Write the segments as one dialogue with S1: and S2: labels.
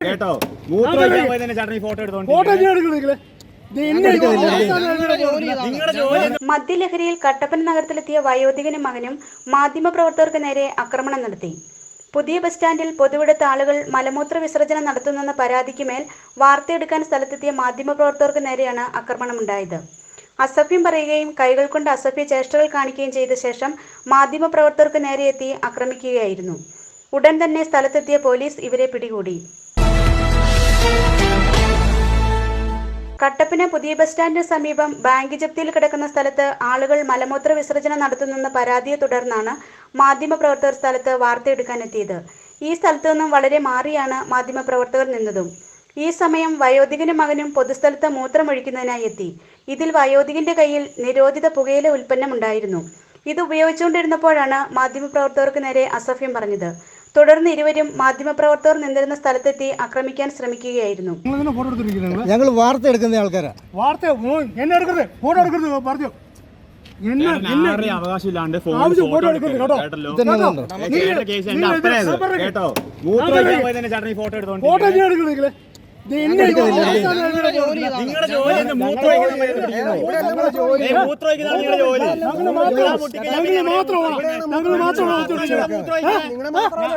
S1: കേട്ടോ? ഫോട്ടോ
S2: മദ്യലഹരിയിൽ കട്ടപ്പന നഗരത്തിലെത്തിയ വയോധികനും മകനും മാധ്യമപ്രവർത്തകർക്ക് നേരെ ആക്രമണം നടത്തി. പുതിയ ബസ് സ്റ്റാൻഡിൽ പൊതുവിടത്ത് ആളുകൾ മലമൂത്ര വിസർജനം നടത്തുന്നെന്ന പരാതിക്ക് മേൽ വാർത്തയെടുക്കാൻ സ്ഥലത്തെത്തിയ മാധ്യമപ്രവർത്തകർക്ക് നേരെയാണ് ആക്രമണമുണ്ടായത്. അസഭ്യം പറയുകയും കൈകൾ കൊണ്ട് അസഭ്യ ചേഷ്ടകൾ കാണിക്കുകയും ചെയ്ത ശേഷം മാധ്യമപ്രവർത്തകർക്ക് നേരെ എത്തി ആക്രമിക്കുകയായിരുന്നു. ഉടൻ തന്നെ സ്ഥലത്തെത്തിയ പോലീസ് ഇവരെ പിടികൂടി. കട്ടപ്പന പുതിയ ബസ് സ്റ്റാൻഡിന് സമീപം ബാങ്ക് ജപ്തിയിൽ കിടക്കുന്ന സ്ഥലത്ത് ആളുകൾ മലമൂത്ര വിസർജനം നടത്തുന്നെന്ന പരാതിയെ തുടർന്നാണ് മാധ്യമപ്രവർത്തകർ സ്ഥലത്ത് വാർത്തയെടുക്കാനെത്തിയത്. ഈ സ്ഥലത്തു നിന്നും വളരെ മാറിയാണ് മാധ്യമപ്രവർത്തകർ നിന്നതും. ഈ സമയം വയോധികനും മകനും പൊതുസ്ഥലത്ത് മൂത്രമൊഴിക്കുന്നതിനായി എത്തി. ഇതിൽ വയോധികന്റെ കയ്യിൽ നിരോധിത പുകയില ഉൽപ്പന്നം ഉണ്ടായിരുന്നു ഇത് ഉപയോഗിച്ചുകൊണ്ടിരുന്നപ്പോഴാണ് മാധ്യമപ്രവർത്തകർക്ക് നേരെ അസഭ്യം പറഞ്ഞത്. തുടർന്ന് ഇരുവരും മാധ്യമപ്രവർത്തകർ നിന്നിരുന്ന സ്ഥലത്തെത്തി ആക്രമിക്കാൻ ശ്രമിക്കുകയായിരുന്നു.
S3: ഞങ്ങൾ വാർത്ത എടുക്കുന്ന ആൾക്കാരാ.
S4: വാർത്ത ഓ, എന്നെ എടുക്കരുത്. ഫോട്ടോ എടുക്കരുത് പറഞ്ഞു.
S1: അവകാശമില്ലാണ്ട് ഫോട്ടോ
S4: എടുക്കരുത് കേട്ടോ.
S1: ഫോട്ടോ നിങ്ങളുടെ ജോലി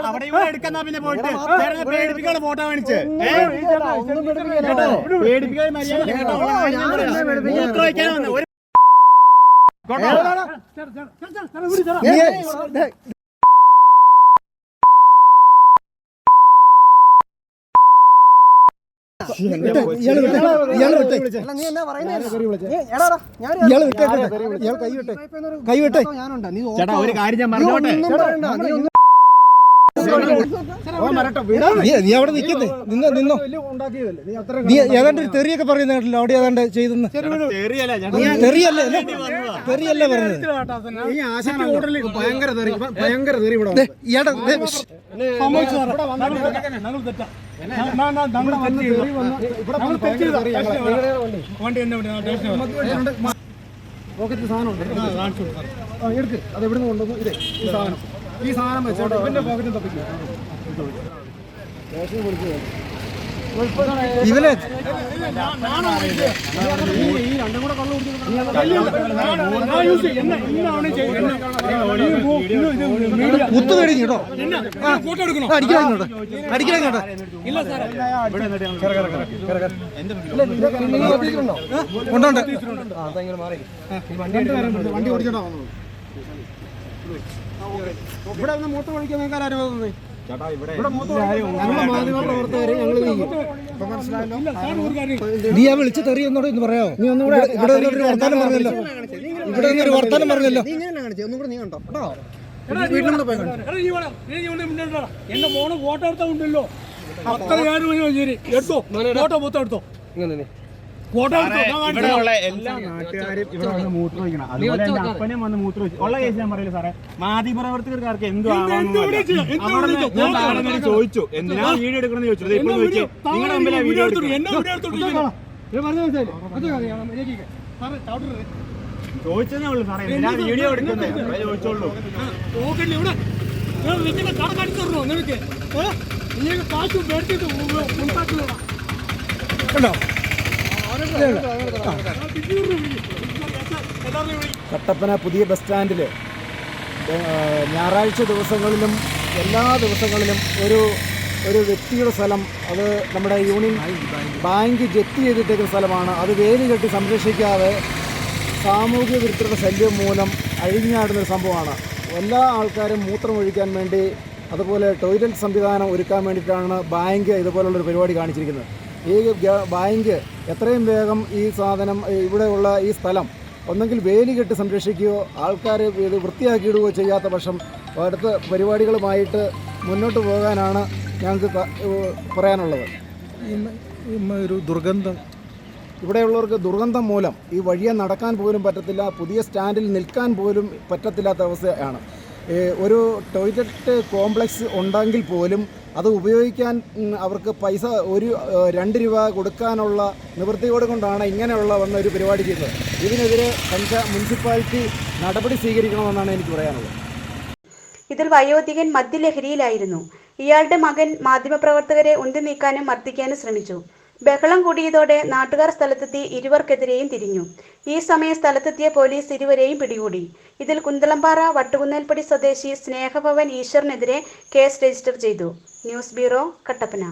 S1: അവിടെ ഇവിടെ എടുക്കുന്ന പിന്നെ പോയിട്ട് പേടിപ്പിക്കാനുള്ള ഫോട്ടോ കേട്ടോ പേടിപ്പിക്കാൻ മര്യാദ കേട്ടോ മൂത്രം ഒഴിക്കാൻ വന്ന് ഒരു
S3: ഇയാൾ വിട്ടെ ഇയാൾ വിട്ടെ. ഇയാൾ വിട്ടെ. ഇയാൾ കൈ വിട്ടെ. കൈ വിട്ടെ.
S1: ചേട്ടാ ഒരു കാര്യം ഞാൻ പറഞ്ഞോട്ടെ
S3: നീ അവിടെ നിൽക്കുന്നേ. നിന്നോ നിന്നോ. നീ ഏതാണ്ട് ഒരു തെറിയൊക്കെ പറയുന്ന കേട്ടല്ലോ? അവിടെ ഏതാണ്ട് ചെയ്തെന്ന്?
S1: തെറിയല്ല
S3: തെറിയല്ലേ? പറഞ്ഞത്? ഇയാടെ.
S4: വണ്ടി എന്നെ
S3: സാധനം ഉണ്ട്. എടുക്ക്. അത് എവിടെ നിന്ന് കൊണ്ടുവന്നു? ഇതേ ഈ സാധനം. ഈ സാധനം വെച്ചോട്ടെ ഇവന്റെ പോക്കറ്റും തപ്പിക്കും. ഇവനെ
S4: ഈ.
S3: കുത്തു കഴിഞ്ഞു കേട്ടോ. അടിക്കണം ഇങ്ങോട്ട് അടിക്കണം ഇങ്ങോട്ട് കൊണ്ടോണ്ട്
S4: വണ്ടി
S3: ഇവിടെ ഒന്ന് മൂത്ത വഴിക്കാൻ നിങ്ങൾക്ക് ആരും
S4: ഒരു കാര്യം
S3: നീ ആ വിളിച്ച് തെറി എന്നോട് ഇന്ന് പറയാമോ നീ ഒന്നും ഇവിടെ ഇവിടെ നിന്നൊരു വർത്താനം പറഞ്ഞല്ലോ. ഇവിടെ ഒരു വർത്താനം പറഞ്ഞല്ലോ.
S4: എന്റെ ഫോട്ടോ എടുത്താ ഉണ്ടല്ലോ അത്ര ഞാൻ ശരി. എടുത്തോ. ഫോട്ടോ മൊത്തം എടുത്തോ. എടുത്തോ
S1: ഇവിടെ ഉള്ള എല്ലാ നാട്ടുകാരും ഇവിടെ വന്ന് മൂത്രം ഒഴിക്കണം അതുപോലെ എന്റെ അപ്പനും വന്ന് മൂത്ര ഉള്ള കേസ് ഞാൻ പറയില്ല സാറേ മാധ്യമപ്രവർത്തകർക്ക് എന്തു? ചോദിച്ചു എന്തിനാ വീഡിയോ എടുക്കണമെന്ന് ചോദിച്ചു നിങ്ങളുടെ
S4: വീഡിയോ.
S1: ചോദിച്ചതേ ഉള്ളൂ സാറേ ഞാൻ വീഡിയോ എടുക്കുന്നത് ചോദിച്ചോളൂ
S4: കട കാണിച്ചു നിനക്ക് കാശ്
S5: കട്ടപ്പന പുതിയ ബസ് സ്റ്റാൻഡിൽ ഞായറാഴ്ച ദിവസങ്ങളിലും എല്ലാ ദിവസങ്ങളിലും ഒരു ഒരു വ്യക്തിയുടെ സ്ഥലം അത് നമ്മുടെ യൂണിയൻ ബാങ്ക് ജപ്തി ചെയ്തിട്ടേക്കുന്ന സ്ഥലമാണ്. അത് വേലി കെട്ടി സംരക്ഷിക്കാതെ സാമൂഹ്യ വിരുദ്ധരുടെ ശല്യം മൂലം അഴിഞ്ഞാടുന്നൊരു സംഭവമാണ്. എല്ലാ ആൾക്കാരും മൂത്രം ഒഴിക്കാൻ വേണ്ടി അതുപോലെ ടോയ്ലറ്റ് സംവിധാനം ഒരുക്കാൻ വേണ്ടിയിട്ടാണ് ബാങ്ക് ഇതുപോലുള്ളൊരു പരിപാടി കാണിച്ചിരിക്കുന്നത്. ഈ ബാങ്ക് എത്രയും വേഗം ഈ സാധനം ഇവിടെയുള്ള ഈ സ്ഥലം ഒന്നെങ്കിൽ വേലി കെട്ടി സംരക്ഷിക്കുകയോ ആൾക്കാർ ഇത് വൃത്തിയാക്കിയിടുകയോ ചെയ്യാത്ത പക്ഷം അടുത്ത പരിപാടികളുമായിട്ട് മുന്നോട്ട് പോകാനാണ് ഞങ്ങൾക്ക് പറയാനുള്ളത്.
S3: ഒരു ദുർഗന്ധം.
S5: ഇവിടെയുള്ളവർക്ക് ദുർഗന്ധം മൂലം ഈ വഴിയെ നടക്കാൻ പോലും പറ്റത്തില്ല പുതിയ സ്റ്റാൻഡിൽ നിൽക്കാൻ പോലും പറ്റത്തില്ലാത്ത അവസ്ഥയാണ്. ഒരു ടോയ്ലറ്റ് കോംപ്ലക്സ് ഉണ്ടെങ്കിൽ പോലും അത് ഉപയോഗിക്കാൻ അവർക്ക് പൈസ ഒരു രണ്ട് രൂപ കൊടുക്കാനുള്ള നിവൃത്തിയോട് കൊണ്ടാണ് ഇങ്ങനെയുള്ള വന്ന ഒരു പരിപാടി ചെയ്തത് ഇതിനെതിരെ പഞ്ചാ മുനിസിപ്പാലിറ്റി നടപടി സ്വീകരിക്കണമെന്നാണ് എനിക്ക് പറയാനുള്ളത്.
S2: ഇതിൽ വയോധികൻ മദ്യലഹരിയിലായിരുന്നു. ഇയാളുടെ മകൻ മാധ്യമപ്രവർത്തകരെ ഉന്തി നീക്കാനും മർദ്ദിക്കാനും ശ്രമിച്ചു. ബഹളം കൂടിയതോടെ നാട്ടുകാർ സ്ഥലത്തെത്തി ഇരുവർക്കെതിരെയും തിരിഞ്ഞു. ഈ സമയം സ്ഥലത്തെത്തിയ പോലീസ് ഇരുവരെയും പിടികൂടി. ഇതിൽ കുന്തളംപാറ വട്ടുകുന്നേൽപ്പടി സ്വദേശി സ്നേഹഭവൻ ഈശ്വറിനെതിരെ കേസ് രജിസ്റ്റർ ചെയ്തു. News bureau Kattappana.